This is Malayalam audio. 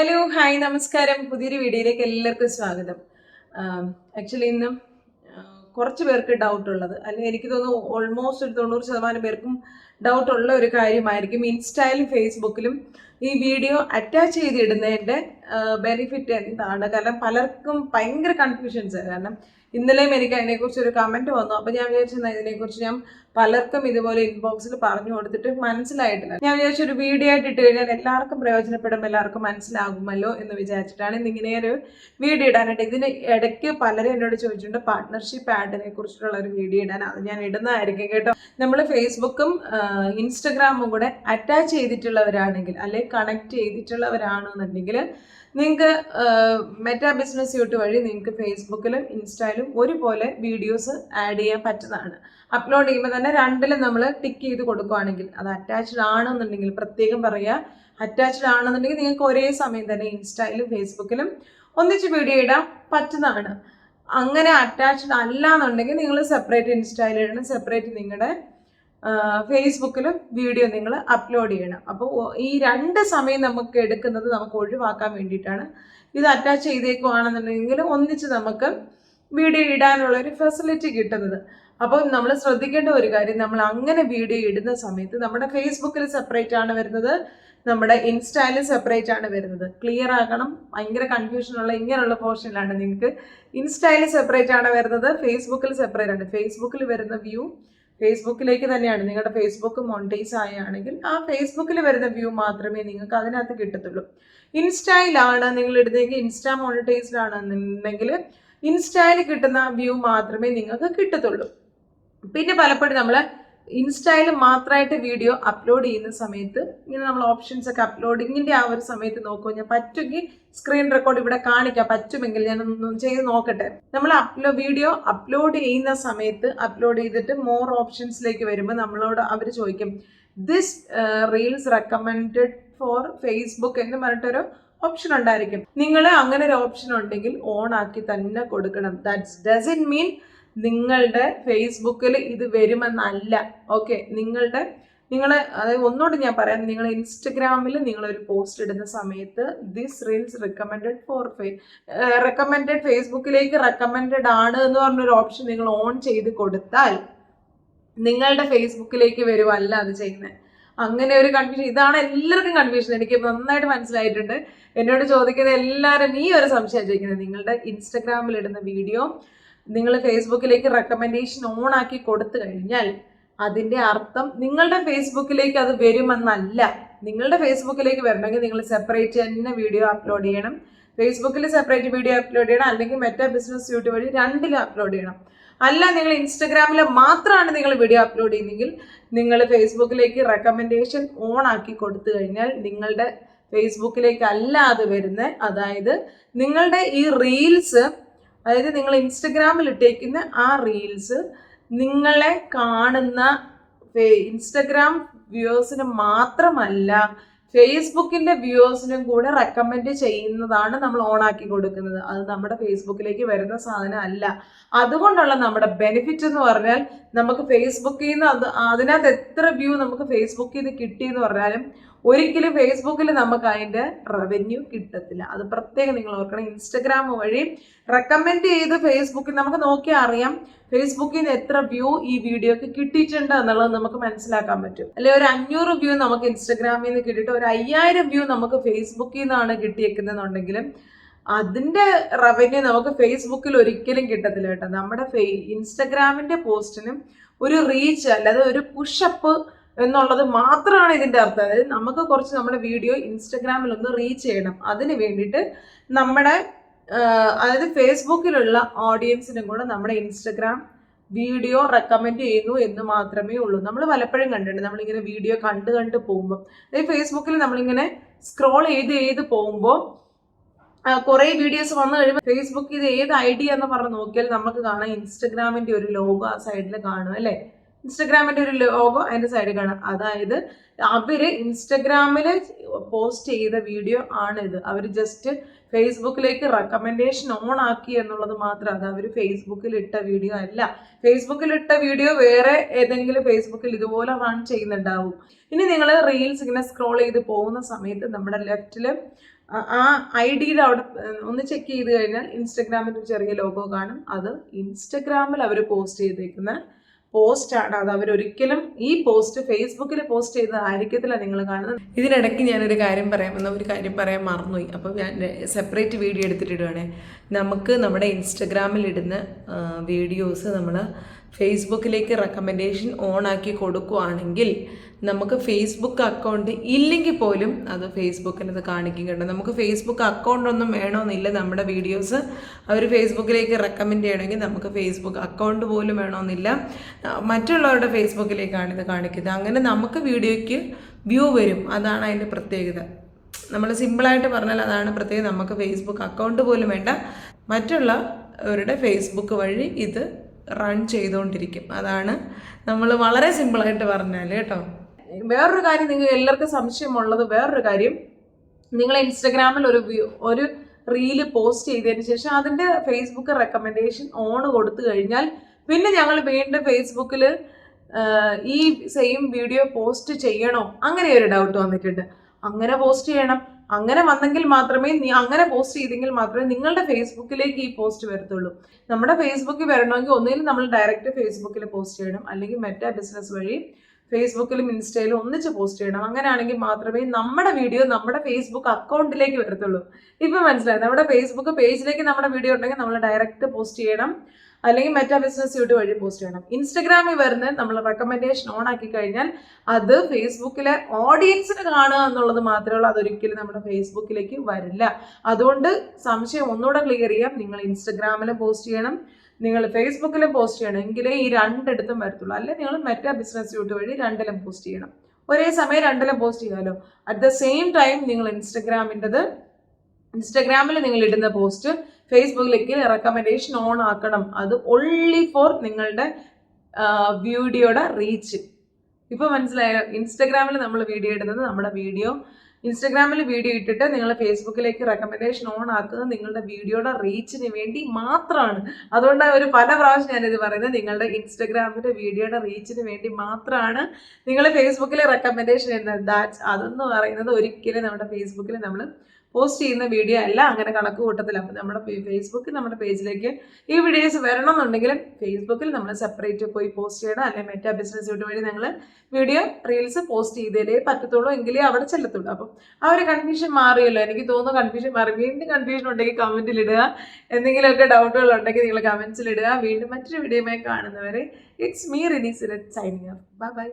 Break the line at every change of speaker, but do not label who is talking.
ഹലോ ഹായ് നമസ്കാരം. പുതിയൊരു വീഡിയോയിലേക്ക് എല്ലാവർക്കും സ്വാഗതം. ആക്ച്വലി ഇന്ന് കുറച്ച് പേർക്ക് ഡൗട്ട് ഉള്ളത്. അല്ലെങ്കിൽ എനിക്ക് തോന്നുന്നു ഓൾമോസ്റ്റ് ഒരു തൊണ്ണൂറ് ശതമാനം പേർക്കും ഡൗട്ട് ഉള്ള ഒരു കാര്യമായിരിക്കും. ഇൻസ്റ്റയിലും ഫേസ്ബുക്കിലും ഈ വീഡിയോ അറ്റാച്ച് ചെയ്തിടുന്നതിന്റെ ബെനിഫിറ്റ് എന്താണ്? കാരണം പലർക്കും ഭയങ്കര കൺഫ്യൂഷൻസ് കാരണം ഇന്നലെയും എനിക്ക് അതിനെക്കുറിച്ച് ഒരു കമന്റ് വന്നു. അപ്പോൾ ഞാൻ വിചാരിച്ചു ഇതിനെക്കുറിച്ച് ഞാൻ പലർക്കും ഇതുപോലെ ഇൻബോക്സിൽ പറഞ്ഞു കൊടുത്തിട്ട് മനസ്സിലായിട്ടില്ല. ഞാൻ വിചാരിച്ച ഒരു വീഡിയോ ആയിട്ട് ഇട്ട് കഴിഞ്ഞാൽ എല്ലാവർക്കും പ്രയോജനപ്പെടും എല്ലാവർക്കും മനസ്സിലാകുമല്ലോ എന്ന് വിചാരിച്ചിട്ടാണ് ഇന്നിങ്ങനെ ഒരു വീഡിയോ ഇടാനായിട്ട്. ഇതിന് ഇടയ്ക്ക് പലരും എന്നോട് ചോദിച്ചിട്ടുണ്ട് പാർട്ട്ണർഷിപ്പ് ആഡിനെ കുറിച്ചിട്ടുള്ള ഒരു വീഡിയോ ഇടാൻ. അത് ഞാൻ ഇടുന്നതായിരിക്കും കേട്ടോ. നമ്മൾ ഫേസ്ബുക്കും ഇൻസ്റ്റഗ്രാമും കൂടെ അറ്റാച്ച് ചെയ്തിട്ടുള്ളവരാണെങ്കിൽ അല്ലെങ്കിൽ കണക്ട് ചെയ്തിട്ടുള്ളവരാണെന്നുണ്ടെങ്കിൽ നിങ്ങൾക്ക് മെറ്റാ ബിസിനസ് യൂട്ട് വഴി നിങ്ങൾക്ക് ഫേസ്ബുക്കിലും ഇൻസ്റ്റയിലും ഒരുപോലെ വീഡിയോസ് ആഡ് ചെയ്യാൻ പറ്റുന്നതാണ്. അപ്ലോഡ് ചെയ്യുമ്പോൾ തന്നെ രണ്ടിലും നമ്മൾ ടിക്ക് ചെയ്ത് കൊടുക്കുകയാണെങ്കിൽ അത് അറ്റാച്ച്ഡ് ആണെന്നുണ്ടെങ്കിൽ പ്രത്യേകം പറയുക അറ്റാച്ച്ഡ് ആണെന്നുണ്ടെങ്കിൽ നിങ്ങൾക്ക് ഒരേ സമയം തന്നെ ഇൻസ്റ്റയിലും ഫേസ്ബുക്കിലും ഒന്നിച്ച് വീഡിയോ ഇടാൻ പറ്റുന്നതാണ്. അങ്ങനെ അറ്റാച്ച്ഡ് അല്ല എന്നുണ്ടെങ്കിൽ നിങ്ങൾ സെപ്പറേറ്റ് ഇൻസ്റ്റയിൽ ഇടണം സെപ്പറേറ്റ് നിങ്ങളുടെ ഫേസ്ബുക്കിലും വീഡിയോ നിങ്ങൾ അപ്ലോഡ് ചെയ്യണം. അപ്പോൾ ഈ രണ്ട് സമയം നമുക്ക് എടുക്കുന്നത് നമുക്ക് ഒഴിവാക്കാൻ വേണ്ടിയിട്ടാണ്. ഇത് അറ്റാച്ച് ചെയ്തേക്കുവാണെന്നുണ്ടെങ്കിൽ ഒന്നിച്ച് നമുക്ക് വീഡിയോ ഇടാനുള്ള ഒരു ഫെസിലിറ്റി കിട്ടുന്നത്. അപ്പം നമ്മൾ ശ്രദ്ധിക്കേണ്ട ഒരു കാര്യം നമ്മൾ അങ്ങനെ വീഡിയോ ഇടുന്ന സമയത്ത് നമ്മുടെ ഫേസ്ബുക്കിൽ സെപ്പറേറ്റ് ആണ് വരുന്നത് നമ്മുടെ ഇൻസ്റ്റയിൽ സെപ്പറേറ്റ് ആണ് വരുന്നത്. ക്ലിയർ ആക്കണം ഭയങ്കര കൺഫ്യൂഷനുള്ള ഇങ്ങനെയുള്ള പോർഷനിലാണ് നിങ്ങൾക്ക് ഇൻസ്റ്റയിൽ സെപ്പറേറ്റ് ആണ് വരുന്നത് ഫേസ്ബുക്കിൽ സെപ്പറേറ്റ് ആണ്. ഫേസ്ബുക്കിൽ വരുന്ന വ്യൂ ഫേസ്ബുക്കിലേക്ക് തന്നെയാണ്. നിങ്ങളുടെ ഫേസ്ബുക്ക് മോണിറ്റൈസ് ആയാണെങ്കിൽ ആ ഫേസ്ബുക്കിൽ വരുന്ന വ്യൂ മാത്രമേ നിങ്ങൾക്ക് അതിനകത്ത് കിട്ടത്തുള്ളൂ. ഇൻസ്റ്റയിലാണ് നിങ്ങൾ ഇടുന്നതെങ്കിൽ ഇൻസ്റ്റാ മോണിറ്റൈസ്ഡ് ആണെന്നുണ്ടെങ്കിൽ ഇൻസ്റ്റയിൽ കിട്ടുന്ന വ്യൂ മാത്രമേ നിങ്ങൾക്ക് കിട്ടത്തുള്ളൂ. പിന്നെ പലപ്പോഴും നമ്മൾ ഇൻസ്റ്റയിൽ മാത്രമായിട്ട് വീഡിയോ അപ്ലോഡ് ചെയ്യുന്ന സമയത്ത് ഇങ്ങനെ നമ്മൾ ഓപ്ഷൻസ് ഒക്കെ അപ്ലോഡിങ്ങിന്റെ ആ ഒരു സമയത്ത് നോക്കുമ്പോൾ ഞാൻ പറ്റുമെങ്കിൽ സ്ക്രീൻ റെക്കോർഡ് ഇവിടെ കാണിക്കാം പറ്റുമെങ്കിൽ ഞാൻ ഒന്ന് ചെയ്ത് നോക്കട്ടെ. നമ്മൾ അപ്ലോ വീഡിയോ അപ്ലോഡ് ചെയ്യുന്ന സമയത്ത് അപ്ലോഡ് ചെയ്തിട്ട് മോർ ഓപ്ഷൻസിലേക്ക് വരുമ്പോൾ നമ്മളോട് അവർ ചോദിക്കും this reels recommended for Facebook എന്ന് പറഞ്ഞിട്ടൊരു ഓപ്ഷൻ ഉണ്ടായിരിക്കും. നിങ്ങൾ അങ്ങനെ ഒരു ഓപ്ഷൻ ഉണ്ടെങ്കിൽ ഓൺ ആക്കി തന്നെ കൊടുക്കണം. ദാറ്റ്സ് ഡസൻ മീൻ നിങ്ങളുടെ ഫേസ്ബുക്കിൽ ഇത് വരുമെന്നല്ല. ഓക്കെ നിങ്ങളുടെ നിങ്ങൾ അതായത് ഒന്നുകൂടി ഞാൻ പറയാം നിങ്ങൾ ഇൻസ്റ്റഗ്രാമിൽ നിങ്ങളൊരു പോസ്റ്റ് ഇടുന്ന സമയത്ത് ദിസ് റീൽസ് റെക്കമെൻഡഡ് ഫോർ ഫേ റെക്കമെൻഡഡ് ഫേസ്ബുക്കിലേക്ക് റെക്കമെൻഡഡ് ആണ് എന്ന് പറഞ്ഞൊരു ഓപ്ഷൻ നിങ്ങൾ ഓൺ ചെയ്ത് കൊടുത്താൽ നിങ്ങളുടെ ഫേസ്ബുക്കിലേക്ക് വരുമല്ല അത് ചെയ്യുന്നത് അങ്ങനെ ഒരു കൺഫ്യൂഷൻ ഇതാണ് എല്ലാവർക്കും കൺഫ്യൂഷൻ എനിക്ക് നന്നായിട്ട് മനസ്സിലായിട്ടുണ്ട്. എന്നോട് ചോദിക്കുന്നത് എല്ലാവരും ഈ ഒരു സംശയം ചോദിക്കുന്നത് നിങ്ങളുടെ ഇൻസ്റ്റഗ്രാമിൽ ഇടുന്ന വീഡിയോ നിങ്ങൾ ഫേസ്ബുക്കിലേക്ക് റെക്കമെൻഡേഷൻ ഓൺ ആക്കി കൊടുത്തു കഴിഞ്ഞാൽ അതിന്റെ അർത്ഥം നിങ്ങളുടെ ഫേസ്ബുക്കിലേക്ക് അത് വരുമെന്നല്ല. നിങ്ങളുടെ ഫേസ്ബുക്കിലേക്ക് വരണമെങ്കിൽ നിങ്ങൾ സെപ്പറേറ്റ് തന്നെ വീഡിയോ അപ്ലോഡ് ചെയ്യണം. ഫേസ്ബുക്കിൽ സെപ്പറേറ്റ് വീഡിയോ അപ്ലോഡ് ചെയ്യണം. അല്ലെങ്കിൽ മെറ്റ ബിസിനസ് യൂട്യൂബ് വഴി രണ്ടിലും അപ്ലോഡ് ചെയ്യണം. അല്ല നിങ്ങൾ ഇൻസ്റ്റഗ്രാമിൽ മാത്രമാണ് നിങ്ങൾ വീഡിയോ അപ്ലോഡ് ചെയ്യുന്നതെങ്കിൽ നിങ്ങൾ ഫേസ്ബുക്കിലേക്ക് റെക്കമെൻഡേഷൻ ഓൺ ആക്കി കൊടുത്തു കഴിഞ്ഞാൽ നിങ്ങളുടെ ഫേസ്ബുക്കിലേക്ക് അല്ല അത് വരുന്നത്. അതായത് നിങ്ങളുടെ ഈ റീൽസ് അതായത് നിങ്ങൾ ഇൻസ്റ്റഗ്രാമിൽ ഇട്ടേക്കുന്ന ആ റീൽസ് നിങ്ങളെ കാണുന്ന ഇൻസ്റ്റഗ്രാം വ്യൂവേഴ്സിന് മാത്രമല്ല ഫേസ്ബുക്കിന്റെ വ്യൂവേഴ്സിനും കൂടെ റെക്കമെൻഡ് ചെയ്യുന്നതാണ് നമ്മൾ ഓൺ ആക്കി കൊടുക്കുന്നത്. അത് നമ്മുടെ ഫേസ്ബുക്കിലേക്ക് വരുന്ന സാധനം അല്ല. അതുകൊണ്ടുള്ള നമ്മുടെ ബെനിഫിറ്റ് എന്ന് പറഞ്ഞാൽ നമുക്ക് ഫേസ്ബുക്കിൽ നിന്ന് അത് അതിനകത്ത് എത്ര വ്യൂ നമുക്ക് ഫേസ്ബുക്കിൽ നിന്ന് കിട്ടിയെന്ന് പറഞ്ഞാലും ഒരിക്കലും ഫേസ്ബുക്കിൽ നമുക്ക് അതിന്റെ റവന്യൂ കിട്ടത്തില്ല. അത് പ്രത്യേകം നിങ്ങൾ ഓർക്കണം. ഇൻസ്റ്റഗ്രാം വഴി റെക്കമെൻഡ് ചെയ്ത് ഫേസ്ബുക്കിൽ നമുക്ക് നോക്കിയാൽ അറിയാം ഫേസ്ബുക്കിൽ നിന്ന് എത്ര വ്യൂ ഈ വീഡിയോക്ക് കിട്ടിയിട്ടുണ്ട് എന്നുള്ളത് നമുക്ക് മനസ്സിലാക്കാൻ പറ്റും. അല്ലെ ഒരു അഞ്ഞൂറ് വ്യൂ നമുക്ക് ഇൻസ്റ്റഗ്രാമിൽ നിന്ന് കിട്ടിയിട്ട് ഒരു അയ്യായിരം വ്യൂ നമുക്ക് ഫേസ്ബുക്കിൽ നിന്നാണ് കിട്ടിയേക്കുന്നതെന്നുണ്ടെങ്കിലും അതിന്റെ റവന്യൂ നമുക്ക് ഫേസ്ബുക്കിൽ ഒരിക്കലും കിട്ടത്തില്ല കേട്ടോ. നമ്മുടെ ഫേ ഇൻസ്റ്റഗ്രാമിന്റെ പോസ്റ്റിനും ഒരു റീച്ച് അല്ലാതെ ഒരു പുഷപ്പ് എന്നുള്ളത് മാത്രമാണ് ഇതിന്റെ അർത്ഥം. അതായത് നമുക്ക് കുറച്ച് നമ്മുടെ വീഡിയോ ഇൻസ്റ്റഗ്രാമിൽ ഒന്ന് റീച്ച് ചെയ്യണം. അതിന് വേണ്ടിയിട്ട് നമ്മുടെ അതായത് ഫേസ്ബുക്കിലുള്ള ഓഡിയൻസിനും കൂടെ നമ്മുടെ ഇൻസ്റ്റഗ്രാം വീഡിയോ റെക്കമെൻഡ് ചെയ്യുന്നു എന്ന് മാത്രമേ ഉള്ളൂ. നമ്മൾ പലപ്പോഴും കണ്ടിട്ടുണ്ട്. നമ്മളിങ്ങനെ വീഡിയോ കണ്ട് കണ്ട് പോകുമ്പോൾ അതായത് ഫേസ്ബുക്കിൽ നമ്മളിങ്ങനെ സ്ക്രോൾ ചെയ്ത് ചെയ്ത് പോകുമ്പോൾ കുറേ വീഡിയോസ് വന്നു കഴിയുമ്പോൾ ഫേസ്ബുക്ക് ഇത് ഏത് ഐഡിയ എന്ന് പറഞ്ഞ് നോക്കിയാൽ നമുക്ക് കാണാം ഇൻസ്റ്റഗ്രാമിന്റെ ഒരു ലോഗോ ആ സൈഡിൽ കാണും അല്ലേ? ഇൻസ്റ്റഗ്രാമിന്റെ ഒരു ലോഗോ അതിന്റെ സൈഡിൽ കാണാം. അതായത് അവർ ഇൻസ്റ്റഗ്രാമിൽ പോസ്റ്റ് ചെയ്ത വീഡിയോ ആണിത്. അവർ ജസ്റ്റ് ഫേസ്ബുക്കിലേക്ക് റെക്കമെൻഡേഷൻ ഓൺ ആക്കി എന്നുള്ളത് മാത്രം. അത് അവർ ഫേസ്ബുക്കിൽ ഇട്ട വീഡിയോ അല്ല. ഫേസ്ബുക്കിൽ ഇട്ട വീഡിയോ വേറെ ഏതെങ്കിലും ഫേസ്ബുക്കിൽ ഇതുപോലെ റൺ ചെയ്യുന്നുണ്ടാവും. ഇനി നിങ്ങൾ റീൽസ് ഇങ്ങനെ സ്ക്രോൾ ചെയ്ത് പോകുന്ന സമയത്ത് നമ്മുടെ ലെഫ്റ്റിൽ ആ- ആ ഐ ഡിയുടെ അവിടെ ഒന്ന് ചെക്ക് ചെയ്ത് കഴിഞ്ഞാൽ ഇൻസ്റ്റഗ്രാമിൽ ഒരു ചെറിയ ലോഗോ കാണും. അത് ഇൻസ്റ്റഗ്രാമിൽ അവർ പോസ്റ്റ് ചെയ്തേക്കുന്ന പോസ്റ്റാണ് അത് അവരൊരിക്കലും ഈ പോസ്റ്റ് ഫേസ്ബുക്കിൽ പോസ്റ്റ് ചെയ്തത് ആയിരിക്കത്തില്ല നിങ്ങൾ കാണുന്നത്. ഇതിനിടയ്ക്ക് ഞാനൊരു കാര്യം പറയാമെന്ന ഒരു കാര്യം പറയാൻ മറന്നുപോയി. അപ്പോൾ ഞാൻ സെപ്പറേറ്റ് വീഡിയോ എടുത്തിട്ടിടുവാണേ നമുക്ക് നമ്മുടെ ഇൻസ്റ്റഗ്രാമിലിടുന്ന വീഡിയോസ് നമ്മൾ ഫേസ്ബുക്കിലേക്ക് റെക്കമെൻഡേഷൻ ഓൺ ആക്കി കൊടുക്കുവാണെങ്കിൽ നമുക്ക് ഫേസ്ബുക്ക് അക്കൗണ്ട് ഇല്ലെങ്കിൽ പോലും അത് ഫേസ്ബുക്കിനത് കാണിക്കുന്നുണ്ട് നമുക്ക് ഫേസ്ബുക്ക് അക്കൗണ്ട് ഒന്നും വേണമെന്നില്ല. നമ്മുടെ വീഡിയോസ് അവർ ഫേസ്ബുക്കിലേക്ക് റെക്കമെൻഡ് ചെയ്യണമെങ്കിൽ നമുക്ക് ഫേസ്ബുക്ക് അക്കൗണ്ട് പോലും വേണമെന്നില്ല. മറ്റുള്ളവരുടെ ഫേസ്ബുക്കിലേക്കാണ് ഇത് കാണിക്കുന്നത്. അങ്ങനെ നമുക്ക് വീഡിയോയ്ക്ക് വ്യൂ വരും. അതാണ് അതിന്റെ പ്രത്യേകത. നമ്മൾ സിമ്പിളായിട്ട് പറഞ്ഞാൽ അതാണ് പ്രത്യേകത. നമുക്ക് ഫേസ്ബുക്ക് അക്കൗണ്ട് പോലും വേണ്ട. മറ്റുള്ള അവരുടെ ഫേസ്ബുക്ക് വഴി ഇത് റൺ ചെയ്തുകൊണ്ടിരിക്കും. അതാണ് നമ്മൾ വളരെ സിമ്പിളായിട്ട് പറഞ്ഞാൽ കേട്ടോ. വേറൊരു കാര്യം നിങ്ങൾ എല്ലാവർക്കും സംശയമുള്ളത് വേറൊരു കാര്യം നിങ്ങൾ ഇൻസ്റ്റഗ്രാമിൽ ഒരു ഒരു റീൽ പോസ്റ്റ് ചെയ്തതിന് ശേഷം അതിന്റെ ഫേസ്ബുക്ക് റെക്കമെൻഡേഷൻ ഓൺ കൊടുത്തു കഴിഞ്ഞാൽ പിന്നെ ഞങ്ങൾ വീണ്ടും ഫേസ്ബുക്കിൽ ഈ സെയിം വീഡിയോ പോസ്റ്റ് ചെയ്യണോ? അങ്ങനെ ഒരു ഡൗട്ട് വന്നിട്ടുണ്ട്. അങ്ങനെ പോസ്റ്റ് ചെയ്യണം. അങ്ങനെ വന്നെങ്കിൽ മാത്രമേ നീ അങ്ങനെ പോസ്റ്റ് ചെയ്തെങ്കിൽ മാത്രമേ നിങ്ങളുടെ ഫേസ്ബുക്കിലേക്ക് ഈ പോസ്റ്റ് വരത്തുള്ളൂ. നമ്മുടെ ഫേസ്ബുക്കിൽ വരണമെങ്കിൽ ഒന്നുകിൽ നമ്മൾ ഡയറക്റ്റ് ഫേസ്ബുക്കിൽ പോസ്റ്റ് ചെയ്യണം. അല്ലെങ്കിൽ മെറ്റ ബിസിനസ് വഴി ഫേസ്ബുക്കിലും ഇൻസ്റ്റയിലും ഒന്നിച്ച് പോസ്റ്റ് ചെയ്യണം. അങ്ങനെയാണെങ്കിൽ മാത്രമേ നമ്മുടെ വീഡിയോ നമ്മുടെ ഫേസ്ബുക്ക് അക്കൗണ്ടിലേക്ക് വരത്തുള്ളൂ. ഇപ്പം മനസ്സിലായി? നമ്മുടെ ഫേസ്ബുക്ക് പേജിലേക്ക് നമ്മുടെ വീഡിയോ ഉണ്ടെങ്കിൽ നമ്മൾ ഡയറക്റ്റ് പോസ്റ്റ് ചെയ്യണം. അല്ലെങ്കിൽ മെറ്റ ബിസിനസ് യൂട്യൂബ് വഴി പോസ്റ്റ് ചെയ്യണം. ഇൻസ്റ്റഗ്രാമിൽ വരുന്ന നമ്മൾ റെക്കമെൻഡേഷൻ ഓൺ ആക്കി കഴിഞ്ഞാൽ അത് ഫേസ്ബുക്കിലെ ഓഡിയൻസിന് കാണുക എന്നുള്ളത് മാത്രമേ ഉള്ളൂ. അതൊരിക്കലും നമ്മുടെ ഫേസ്ബുക്കിലേക്ക് വരില്ല. അതുകൊണ്ട് സംശയം ഒന്നുകൂടെ ക്ലിയർ ചെയ്യാം. നിങ്ങൾ ഇൻസ്റ്റഗ്രാമിൽ പോസ്റ്റ് ചെയ്യണം. നിങ്ങൾ ഫേസ്ബുക്കിലും പോസ്റ്റ് ചെയ്യണം. എങ്കിലേ ഈ രണ്ടിടത്തും വരത്തുള്ളൂ. അല്ലെങ്കിൽ നിങ്ങൾ മെറ്റ ബിസിനസ് യൂട്യൂബ് വഴി രണ്ടിലും പോസ്റ്റ് ചെയ്യണം. ഒരേ സമയം രണ്ടിലും പോസ്റ്റ് ചെയ്യാമല്ലോ അറ്റ് ദ സെയിം ടൈം നിങ്ങൾ ഇൻസ്റ്റഗ്രാമിന്റെത് ഇൻസ്റ്റഗ്രാമിൽ നിങ്ങൾ ഇടുന്ന പോസ്റ്റ് ഫേസ്ബുക്കിലേക്ക് റെക്കമെൻഡേഷൻ ഓൺ ആക്കണം. അത് ഓൺലി ഫോർ നിങ്ങളുടെ വീഡിയോയുടെ റീച്ച് ഇപ്പോൾ മനസ്സിലായോ? ഇൻസ്റ്റഗ്രാമിൽ നമ്മൾ വീഡിയോ ഇടുന്നത് നമ്മുടെ വീഡിയോ ഇൻസ്റ്റഗ്രാമിൽ വീഡിയോ ഇട്ടിട്ട് നിങ്ങൾ ഫേസ്ബുക്കിലേക്ക് റെക്കമെൻഡേഷൻ ഓൺ ആക്കുന്നത് നിങ്ങളുടെ വീഡിയോയുടെ റീച്ചിന് വേണ്ടി മാത്രമാണ്. അതുകൊണ്ട് ഒരു പല പ്രാവശ്യം ഞാനിത് പറയുന്നത് നിങ്ങളുടെ ഇൻസ്റ്റഗ്രാമിന്റെ വീഡിയോയുടെ റീച്ചിന് വേണ്ടി മാത്രമാണ് നിങ്ങൾ ഫേസ്ബുക്കിൽ റെക്കമെൻഡേഷൻ ഇടുന്നത്. ദാറ്റ്സ് അതെന്ന് പറയുന്നത് ഒരിക്കലും നമ്മുടെ ഫേസ്ബുക്കിൽ നമ്മൾ പോസ്റ്റ് ചെയ്യുന്ന വീഡിയോ അല്ല അങ്ങനെ കണക്ക് കൂട്ടത്തില്ല. അപ്പോൾ നമ്മുടെ ഫേസ്ബുക്കിൽ നമ്മുടെ പേജിലേക്ക് ഈ വീഡിയോസ് വരണം എന്നുണ്ടെങ്കിലും ഫേസ്ബുക്കിൽ നമ്മൾ സെപ്പറേറ്റ് പോയി പോസ്റ്റ് ചെയ്യണം. അല്ലെങ്കിൽ മെറ്റാ ബിസിനസ് യൂട്യൂബ് വഴി നിങ്ങൾ വീഡിയോ റീൽസ് പോസ്റ്റ് ചെയ്തേലേ പറ്റത്തുള്ളൂ എങ്കിലേ അവിടെ ചെല്ലത്തുള്ളൂ. അപ്പം ആ ഒരു കൺഫ്യൂഷൻ മാറിയല്ലോ. എനിക്ക് തോന്നുന്നു കൺഫ്യൂഷൻ മാറി. വീണ്ടും കൺഫ്യൂഷൻ ഉണ്ടെങ്കിൽ കമന്റിൽ ഇടുക. എന്തെങ്കിലുമൊക്കെ ഡൗട്ടുകൾ ഉണ്ടെങ്കിൽ നിങ്ങൾ കമൻസിൽ ഇടുക. വീണ്ടും മറ്റൊരു വീഡിയോയുമായി കാണുന്നവരെ it's me Rinees signing bye bye